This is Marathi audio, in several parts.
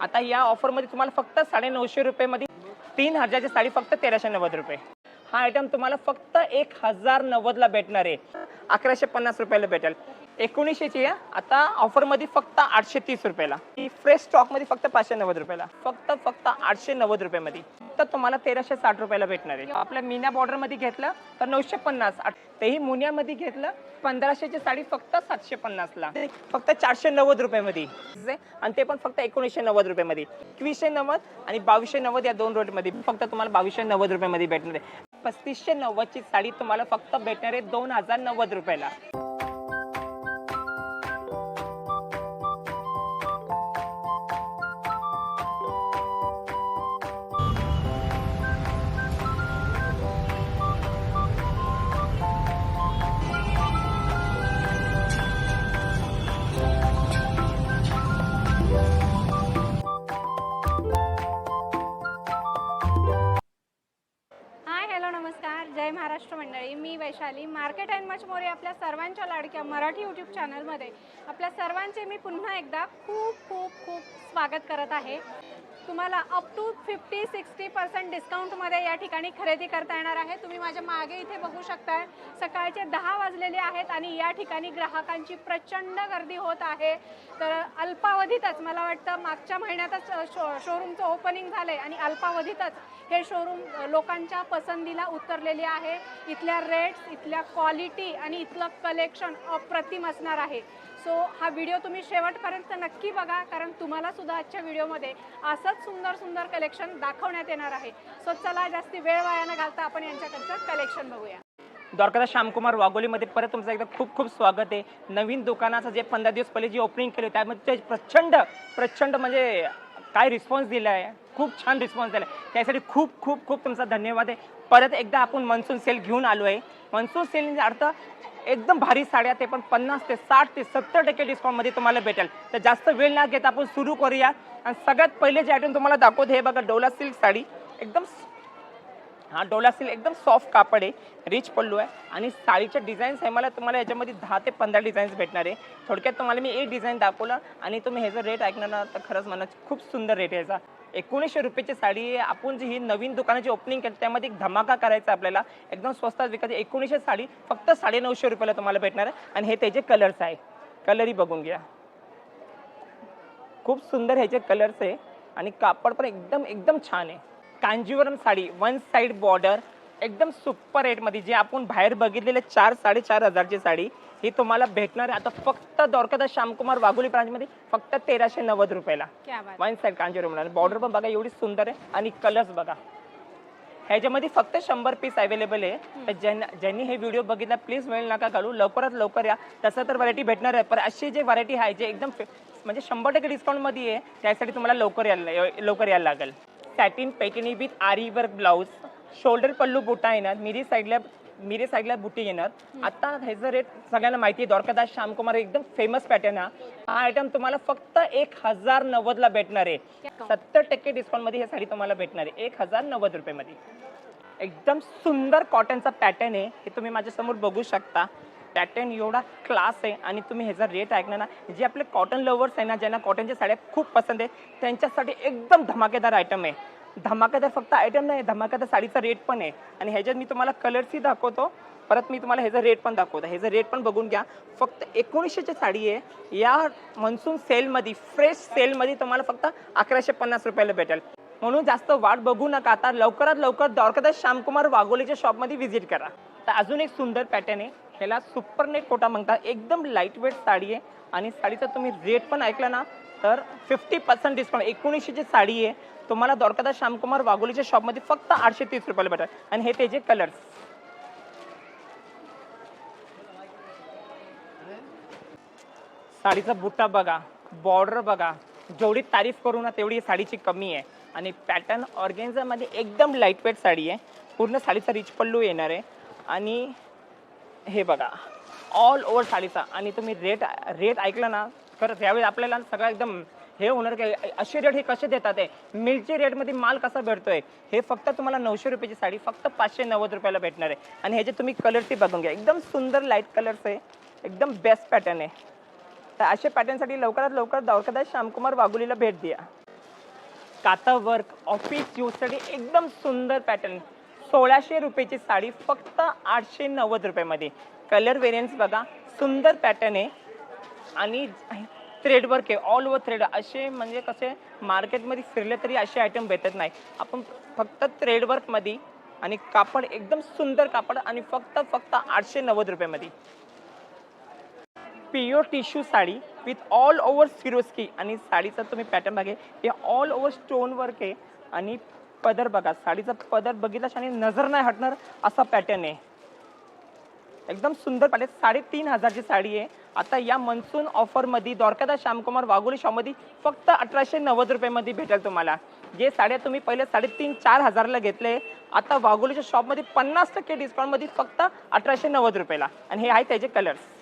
आता या ऑफरमध्ये तुम्हाला फक्त साडे नऊशे रुपयेमध्ये तीन हजारची साडी फक्त तेराशे नव्वद रुपये. हा आयटम तुम्हाला फक्त एक हजार नव्वदला भेटणार आहे. अकराशे पन्नास रुपयाला भेटेल. एकोणीसशेची आहे. आता ऑफरमध्ये फक्त आठशे तीस रुपयाला. ही फ्रेश स्टॉकमध्ये फक्त पाचशे नव्वद रुपयाला. फक्त फक्त आठशे नव्वद रुपयामध्ये. तर तुम्हाला तेराशे साठ रुपयाला भेटणार आहे. आपल्या मीना बॉर्डरमध्ये घेतलं तर नऊशे पन्नास. आठ- तेही मुन्यामध्ये घेतलं पंधराशेची साडी फक्त सातशे पन्नासला फक्त चारशे नव्वद रुपयामध्ये. आणि ते पण फक्त एकोणीसशे नव्वद रुपयामध्ये. एकवीसशे नव्वद आणि बावीसशे नव्वद या दोन रोडमध्ये फक्त तुम्हाला बावीसशे नव्वद रुपयामध्ये भेटणार आहे. पस्तीसशे नव्वदची साडी तुम्हाला फक्त भेटणार आहे दोन हजार नव्वद रुपयाला. मी Vaishali. Market and much more आपल्या सर्वांच्या लाडक्या मराठी यूट्यूब चॅनलमध्ये आपल्या सर्वांचे मी पुन्हा एकदा खूप खूप खूप स्वागत करत आहे. तुम्हाला up to fifty sixty percent डिस्काउंटमध्ये या ठिकाणी खरेदी करता येणार आहे. तुम्ही माझ्या मागे इथे बघू शकताय सकाळचे दहा वाजलेले आहेत आणि या ठिकाणी ग्राहकांची प्रचंड गर्दी होत आहे. तर अल्पावधीतच मला वाटतं मागच्या महिन्यातच शो शोरूमचं ओपनिंग झालं आहे आणि अल्पावधीतच हे शोरूम लोकांच्या पसंतीला उतरलेले आहे. इथल्या रेट्स इथल्या क्वालिटी आणि इथलं कलेक्शन अप्रतिम असणार आहे. सो हा व्हिडिओ तुम्ही शेवटपर्यंत नक्की बघा कारण तुम्हाला सुद्धा आजच्या व्हिडिओमध्ये असंच सुंदर सुंदर कलेक्शन दाखवण्यात येणार आहे. सो चला जास्ती वेळ वाया न घालता आपण यांच्याकडचं कलेक्शन बघूया. द्वारकादास श्यामकुमार वाघोलीमध्ये परत तुमचं एकदा खूप खूप स्वागत आहे. नवीन दुकानाचं जे पंधरा दिवस पहिले जी ओपनिंग केली त्यामध्ये ते प्रचंड प्रचंड म्हणजे काय रिस्पॉन्स दिला आहे खूप छान रिस्पॉन्स दिला आहे त्यासाठी खूप खूप खूप तुमचा धन्यवाद आहे. परत एकदा आपण मनसून सेल घेऊन आलो आहे मनसून सेलचा अर्थ एकदम भारी साड्या ते पण पन्नास ते साठ ते सत्तर टक्के डिस्काउंटमध्ये तुम्हाला भेटेल. तर जास्त वेळ ना घेता आपण सुरू करूया. आणि सगळ्यात पहिले जे आयटम तुम्हाला दाखवते हे बघा डोला सिल्क साडी. एकदम हा डोला सिल्क एकदम सॉफ्ट कापड आहे. रिच पल्लू आहे. आणि साडीच्या डिझाईन्स आहे मला तुम्हाला याच्यामध्ये दहा ते पंधरा डिझाईन्स भेटणार आहे. थोडक्यात तुम्हाला मी एक डिझाईन दाखवलं आणि तुम्ही ह्याचा रेट ऐकणार ना तर खरंच मला खूप सुंदर रेट आहे याचा. एकोणीसशे रुपयाची साडी आपण जी ही नवीन दुकानाची ओपनिंग केली त्यामध्ये एक धमाका करायचा आपल्याला. एकदम स्वस्तात विकायची एकोणीसशे साडी फक्त साडे नऊशे रुपयाला तुम्हाला भेटणार आहे. आणि हे त्याचे कलर्स आहे. कलरही बघून घ्या. खूप सुंदर ह्याचे कलर्स आहे. आणि कापड पण एकदम एकदम छान आहे. Kanjeevaram sari one side border एकदम सुपर रेटमध्ये जे आपण बाहेर बघितलेले चार साडेचार हजारची साडी ही तुम्हाला भेटणार आहे. आता फक्त द्वारकादास श्यामकुमार वाघोली ब्रांचमध्ये फक्त तेराशे नव्वद रुपयाला. वन साईड कांजीवरम बॉर्डर पण बघा एवढी सुंदर आहे. आणि कलर्स बघा. ह्याच्यामध्ये फक्त शंभर पीस अवेलेबल आहे. तर ज्यांना ज्यांनी हे व्हिडिओ बघितला प्लीज वेळ नका घालू लवकरात लवकर या. तसं तर व्हरायटी भेटणार आहे. पण अशी जे व्हरायटी आहे जे एकदम म्हणजे शंभर टक्के डिस्काउंटमध्ये आहे त्यासाठी तुम्हाला लवकर यायला लवकर यायला लागेल. Satin Paithani with aari work blouse shoulder pallu बुटा येणार मिरी साईडला मिरी साईडला बुटी येणार. आता ह्याचं रेट सगळ्यांना माहिती आहे द्वारकादास श्यामकुमार एकदम फेमस पॅटर्न हा हा आयटम तुम्हाला फक्त एक हजार नव्वदला भेटणार आहे. सत्तर टक्के डिस्काउंटमध्ये ही साडी तुम्हाला भेटणार आहे. एक हजार नव्वद रुपयेमध्ये. एकदम सुंदर कॉटनचा पॅटर्न आहे. हे तुम्ही माझ्यासमोर बघू शकता. पॅटर्न एवढा क्लास आहे आणि तुम्ही ह्याचा रेट ऐकणार ना. जे आपले कॉटन लवर्स आहे ना ज्यांना कॉटनच्या साड्या खूप पसंत आहे त्यांच्यासाठी एकदम धमाकेदार आयटम आहे. धमाकेदार फक्त आयटम नाही धमाकेदार साडीचा रेट पण आहे. आणि ह्याच्यात मी तुम्हाला कलर्सही दाखवतो. परत मी तुम्हाला ह्याचा रेट पण दाखवतो. ह्याचा रेट पण बघून घ्या. फक्त एकोणीसशेची साडी आहे. या मन्सून सेलमध्ये फ्रेश सेलमध्ये तुम्हाला फक्त अकराशे पन्नास रुपयाला भेटेल. म्हणून जास्त वाट बघू नका आता. लवकरात लवकर द्वारकादास श्यामकुमार वाघोलीच्या शॉपमध्ये व्हिजिट करा. तर अजून एक सुंदर पॅटर्न आहे. ह्याला सुपर नेट कोटा म्हणतात. एकदम लाइट वेट साडी आहे. आणि साडीचा तुम्ही रेट पण ऐकला ना तर फिफ्टी पर्सेंट डिस्काउंट एकोणीसशेची साडी आहे. तुम्हाला द्वारकादास श्यामकुमार वाघोलीच्या शॉपमध्ये फक्त आठशे तीस रुपयाला भेटेल. आणि हे त्याचे कलर्स साडीचा बुट्टा बघा बॉर्डर बघा. जेवढी तारीफ करू ना तेवढी साडीची कमी आहे. आणि पॅटर्न ऑर्गेन्झामध्ये एकदम लाईटवेट साडी आहे. पूर्ण साडीचा रिच पल्लू येणार आहे. आणि हे बघा ऑल ओव्हर साडीचा. आणि तुम्ही रेट रेट ऐकलं ना खरंच यावेळी आपल्याला सगळं एकदम हे होणार काय असे रेट हे कसे देतात आहे मिलच्या रेटमध्ये माल कसा भेटतोय? हे फक्त तुम्हाला नऊशे रुपयाची साडी फक्त पाचशे नव्वद रुपयाला भेटणार आहे. आणि ह्याचे तुम्ही कलर्सही बघून घ्या. एकदम सुंदर लाइट कलर्स आहे. एकदम बेस्ट पॅटर्न आहे. तर अशा पॅटर्नसाठी लवकरात लवकर दौरकदा श्यामकुमार वाघुलीला भेट द्या. काता वर्क ऑफिस यूजसाठी एकदम सुंदर पॅटर्न सोळाशे रुपयाची साडी फक्त आठशे नव्वद रुपयामध्ये. कलर वेरियन्स बघा. सुंदर पॅटर्न आहे. आणि थ्रेड वर्क आहे. ऑल ओव्हर थ्रेड असे म्हणजे कसे मार्केटमध्ये फिरले तरी असे आयटम भेटत नाही. आपण फक्त थ्रेड वर्कमध्ये आणि कापड एकदम सुंदर कापड आणि फक्त फक्त आठशे नव्वद रुपयामध्ये. Piow tissue sari with all over Swarovski आणि साडीचा तुम्ही पॅटर्न बघे हे ऑल ओव्हर स्टोन वर्क आहे. आणि पदर बघा साडीचा पदर बघितला आणि नजर नाही हटणार असा पॅटर्न आहे. एकदम सुंदर पाहिजे साडेतीन हजारची साडी आहे. आता या मन्सून ऑफरमध्ये द्वारकादा श्यामकुमार वाघोली शॉपमध्ये फक्त अठराशे नव्वद रुपयामध्ये भेटेल तुम्हाला. जे साड्या तुम्ही पहिले साडेतीन चार हजारला घेतले आता वाघोलीच्या शॉपमध्ये पन्नास टक्के डिस्काउंटमध्ये फक्त अठराशे नव्वद रुपयाला. आणि हे आहे त्याचे कलर्स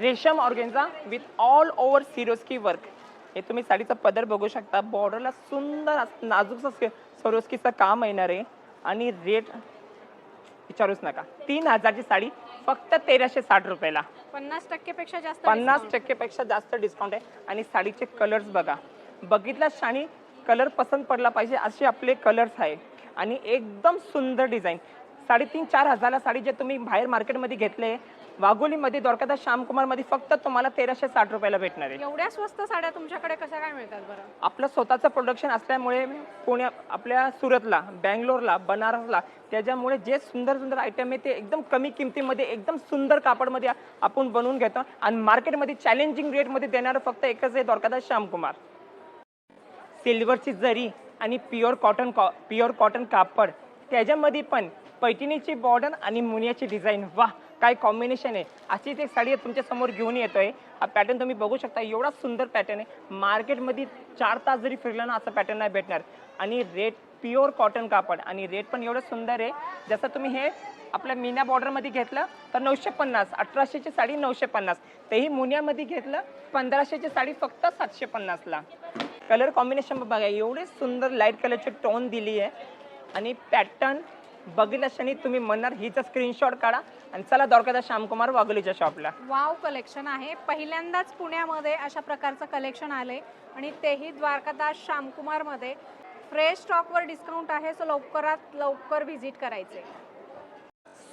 रेशम organza with all over Swarovski work हे तुम्ही साडीचा पदर बघू शकता. बॉर्डरला सुंदर असं नाजूकचं सरोस्कीचं काम येणार आहे. आणि रेट विचारूच नका. तीन हजारची साडी फक्त तेराशे साठ रुपयाला. पन्नास टक्केपेक्षा जास्त पन्नास. टक्केपेक्षा जास्त डिस्काउंट आहे. आणि साडीचे कलर्स बघा. बघितला शाणी कलर पसंत पडला पाहिजे असे आपले कलर्स आहे. आणि एकदम सुंदर डिझाईन साडेतीन चार हजारला साडी जे तुम्ही बाहेर मार्केटमध्ये घेतले वाघोलीमध्ये द्वारकादास श्यामकुमारमध्ये फक्त तुम्हाला तेराशे साठ रुपयाला भेटणार आहे. एवढ्या स्वस्त साड्या तुमच्याकडे कशा काय मिळतात बरं? आपलं स्वतःचं प्रोडक्शन असल्यामुळे पुण्या आपल्या सुरतला बँगलोरला बनारसला त्याच्यामुळे जे सुंदर सुंदर आयटम आहे ते एकदम कमी किमतीमध्ये एकदम सुंदर कापडमध्ये आपण बनवून घेतो. आणि मार्केटमध्ये चॅलेंजिंग रेटमध्ये देणारं फक्त एकच आहे द्वारकादास श्यामकुमार. सिल्वरची जरी आणि प्युअर कॉटन कॉ प्युअर कॉटन कापड त्याच्यामध्ये पण पैठणीची बॉर्डर आणि मुनियाची डिझाईन वा काय कॉम्बिनेशन आहे. अशीच एक साडी तुमच्यासमोर घेऊन येतो आहे हा पॅटर्न तुम्ही बघू शकता. एवढा सुंदर पॅटर्न आहे. मार्केटमध्ये चार तास जरी फिरलं ना असं पॅटर्न नाही भेटणार. आणि रेट प्युअर कॉटन कापड आणि रेट पण एवढं सुंदर आहे. जसं तुम्ही हे आपल्या मीना बॉर्डरमध्ये घेतलं तर नऊशे पन्नास. अठराशेची साडी नऊशे पन्नास. तेही मुन्यामध्ये घेतलं पंधराशेची साडी फक्त सातशे पन्नासला. कलर कॉम्बिनेशन बघा एवढे सुंदर लाइट कलरची टोन दिली आहे आणि पॅटर्न बघितल्या क्षणी तुम्ही म्हणणार हिचा स्क्रीनशॉट काढा. आणि चला द्वारकादास श्यामकुमार वाघोलीच्या शॉपला वाव कलेक्शन आहे. पहिल्यांदाच पुण्यामध्ये अशा प्रकारचं कलेक्शन आले आणि तेही द्वारकादास श्यामकुमारमध्ये. फ्रेश स्टॉकवर डिस्काउंट आहे सो लवकरात लवकर व्हिजिट करायचे.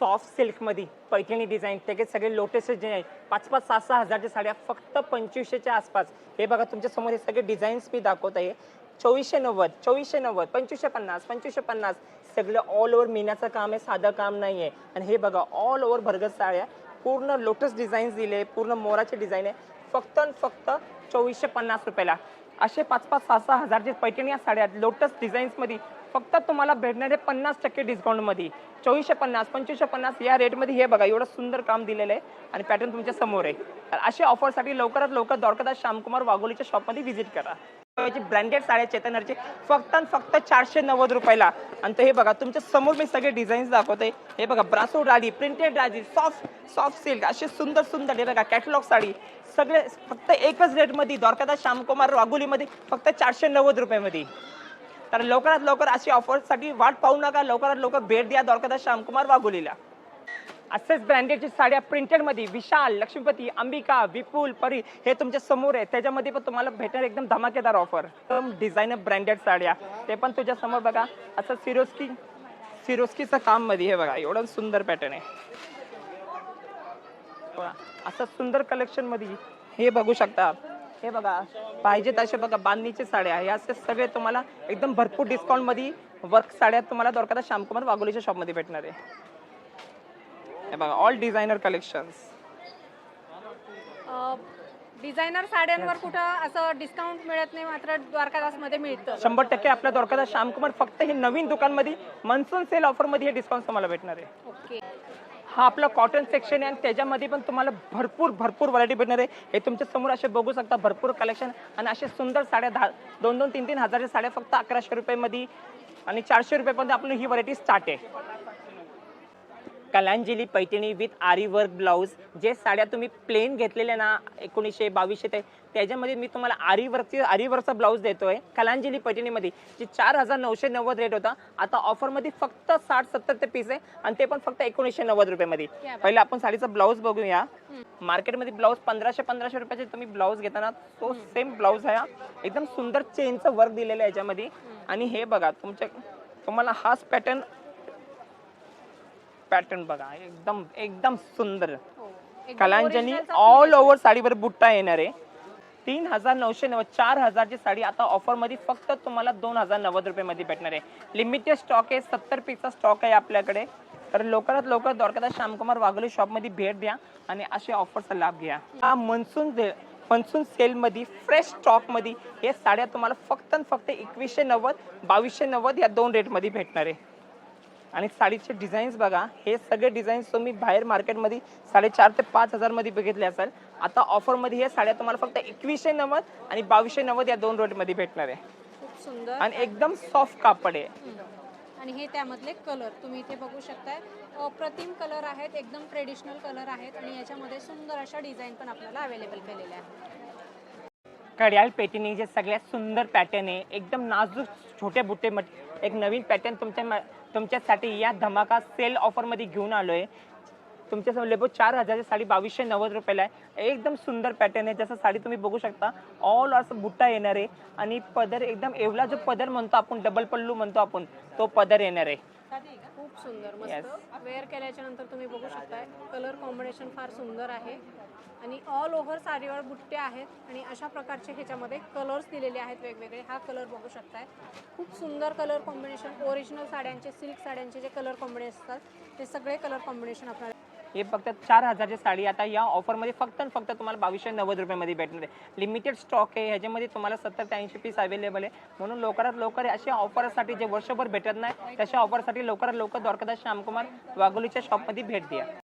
सॉफ्ट सिल्कमध्ये पैठणी डिझाईन त्याचे सगळे लोटेस्ट जे आहे. पाच पाच सहा सहा हजारच्या साड्या फक्त पंचवीसशेच्या आसपास. हे बघा तुमच्यासमोर हे सगळे डिझाईन्स मी दाखवत आहे. चोवीसशे नव्वद चोवीसशे नव्वद पंचवीसशे पन्नास पंचवीसशे पन्नास. सगळं ऑल ओव्हर मीनाचं काम आहे साधं काम नाही आहे आणि हे बघा ऑल ओव्हर भरगत साड्या पूर्ण लोटस डिझाईन्स दिले पूर्ण मोराचे डिझाईन आहे. फक्त आणि फक्त चोवीसशे पन्नास रुपयाला. असे पाच पाच सहा सहा हजारचे पैठणी या साड्या लोटस डिझाईन्समध्ये फक्त तुम्हाला भेटणारे पन्नास टक्के डिस्काउंटमध्ये चोवीसशे पन्नास पंचवीसशे पन्नास या रेटमध्ये हे बघा एवढं सुंदर काम दिलेलं आहे. आणि पॅटर्न तुमच्यासमोर आहे. तर अशा ऑफरसाठी लवकरात लवकर द्वारकादास श्यामकुमार वाघोलीच्या शॉपमध्ये व्हिजिट करा. ब्रँडेड साड्या चेतनरचे फक्त आणि फक्त चारशे नव्वद रुपयाला. आणि हे बघा तुमच्यासमोर मी सगळे डिझाईन्स दाखवते. हे बघा ब्रासो डाळी प्रिंटेड डाळी सॉफ्ट सॉफ्ट सिल्क असे सुंदर सुंदर हे बघा कॅटलॉग साडी. सगळे फक्त एकच रेटमध्ये द्वारकादास श्यामकुमार वाघोलीमध्ये फक्त चारशे नव्वद रुपयामध्ये. तर लवकरात लवकर अशी ऑफरसाठी वाट पाहू नका. लवकरात लवकर भेट द्या द्वारकादास श्यामकुमार वाघोलीला असेच ब्रँडेडची साड्या प्रिंटेडमध्ये विशाल लक्ष्मीपती अंबिका विपुल परी हे तुमच्यासमोर आहे त्याच्यामध्ये पण तुम्हाला भेटणार एकदम धमाकेदार ऑफर एकदम डिझायनर ब्रँडेड साड्या. ते पण तुझ्या समोर बघा. असं सिरोस्की सिरोस्कीचं काममध्ये हे बघा. एवढं सुंदर पॅटर्न आहे. असं सुंदर कलेक्शनमध्ये हे बघू शकता. हे बघा. पाहिजे तसे बघा बांधणीचे साड्या. हे असे सगळे तुम्हाला एकदम भरपूर डिस्काउंटमध्ये वर्क साड्या तुम्हाला द्वारकादास श्यामकुमार वाघोलीच्या शॉपमध्ये भेटणार आहे. हे बघा ऑल डिझायनर कलेक्शन्स डिझायनर साड्यांवर कुठं असं डिस्काउंट मिळत नाही मात्र द्वारकादासमध्ये मिळतं. शंभर टक्के आपल्या द्वारकादास श्यामकुमार फक्त हे नवीन दुकानमध्ये मनसून सेल ऑफरमध्ये हे डिस्काउंट तुम्हाला भेटणार आहे. ओके. हा आपला कॉटन सेक्शन आहे आणि त्याच्यामध्ये पण तुम्हाला भरपूर भरपूर व्हरायटी भेटणार आहे. हे तुमच्यासमोर असे बघू शकता भरपूर कलेक्शन आणि असे सुंदर साड्या दहा दोन दोन तीन तीन हजारच्या साड्या फक्त अकराशे रुपयामध्ये आणि चारशे रुपयापर्यंत आपली ही व्हरायटी स्टार्ट आहे. Kalanjali Paithani with aari work blouse जे साड्या तुम्ही प्लेन घेतलेल्या ना एकोणीसशे बावीसशे ते त्याच्यामध्ये मी तुम्हाला आरी वर्कची आरी वर्कचा ब्लाऊज देतोय. कलांजली पैठणीमध्ये जे चार हजार नऊशे नव्वद रेट होता आता ऑफरमध्ये फक्त साठ सत्तर ते पीस आहे आणि ते पण फक्त एकोणीसशे नव्वद रुपयामध्ये. पहिलं आपण साडीचा ब्लाऊज बघूया. मार्केटमध्ये ब्लाऊज पंधराशे पंधराशे रुपयाचे तुम्ही ब्लाऊज घेताना तो सेम ब्लाऊज आहे हा. एकदम सुंदर चेनचं वर्क दिलेलं आहे याच्यामध्ये. आणि हे बघा तुमच्या तुम्हाला हाच पॅटर्न पॅटर्न बघा. एकदम एकदम सुंदर. हो. कलांजनी ऑल ओव्हर साडीवर बुट्टा येणार आहे. तीन हजार नऊशे नव्वद चार हजारची साडी आता ऑफरमध्ये फक्त तुम्हाला दोन हजार नव्वद रुपयामध्ये भेटणार आहे. लिमिटेड स्टॉक आहे सत्तर पीसचा स्टॉक आहे आपल्याकडे. तर लवकरात लवकर द्वारकादास श्यामकुमार वाघोली शॉपमध्ये भेट द्या आणि असे ऑफरचा लाभ घ्या. हा मनसून मनसून सेलमध्ये फ्रेश स्टॉकमध्ये हे साड्या तुम्हाला फक्त आणि फक्त एकवीसशे नव्वद बावीसशे नव्वद या दोन रेटमध्ये भेटणार आहे. आणि साडीचे डिझाईन्स बघा हे सगळे डिझाईन्स तुम्ही बाहेर मार्केटमध्ये साडेचार ते पाच हजारमध्ये बघितले असाल. आता ऑफरमध्ये हे साड्या तुम्हाला फक्त एकवीसशे नव्वद आणि बावीसशे नव्वद या दोन रेटमध्ये भेटणार आहे. खूप सुंदर. आणि एकदम सॉफ्ट कापड आहे. आणि हे त्यामधले कलर तुम्ही इथे बघू शकताय. अप्रतिम कलर आहेत एकदम ट्रेडिशनल कलर आहेत आणि याच्यामध्ये सुंदर अशा डिझाईन पण आपल्याला अवेलेबल केलेल्या आहेत. कड्याल पेटीने जे सगळ्यात सुंदर पॅटर्न आहे एकदम नाजूक छोटे बुट्टे मट एक नवीन पॅटर्न तुमच्या तुमच्यासाठी या धमाका सेल ऑफरमध्ये घेऊन आलो आहे तुमच्यासमोर लेबो चार हजारची साडी बावीसशे नव्वद रुपयाला आहे. एकदम सुंदर पॅटर्न आहे. जसं साडी तुम्ही बघू शकता ऑल असं बुट्टा येणार आहे. आणि पदर एकदम एवढा जो पदर म्हणतो आपण डबल पल्लू म्हणतो आपण तो पदर येणार आहे. खूप सुंदर. मस्त. वेअर केल्याच्यानंतर तुम्ही बघू शकताय कलर कॉम्बिनेशन फार सुंदर आहे. आणि ऑल ओव्हर साडीवर बुट्टे आहेत आणि अशा प्रकारचे ह्याच्यामध्ये कलर्स दिलेले आहेत वेगवेगळे. हा कलर बघू शकताय. खूप सुंदर कलर कॉम्बिनेशन ओरिजिनल साड्यांचे सिल्क साड्यांचे जे कलर कॉम्बिनेशन असतात ते सगळे कलर कॉम्बिनेशन आपल्याला हे फक्त चार हजारची साडी आता या ऑफरमध्ये फक्त आणि फक्त तुम्हाला बावीसशे नव्वद रुपयामध्ये भेटणार आहे. लिमिटेड स्टॉक आहे. ह्याच्यामध्ये तुम्हाला सत्तर ते ऐंशी पीस अवेलेबल आहे. म्हणून लवकरात लवकर अशा ऑफरसाठी जे वर्षभर भेटत नाही तशा ऑफरसाठी लवकरात लवकर द्वारकादास श्यामकुमार वाघोलीच्या शॉपमध्ये भेट द्या.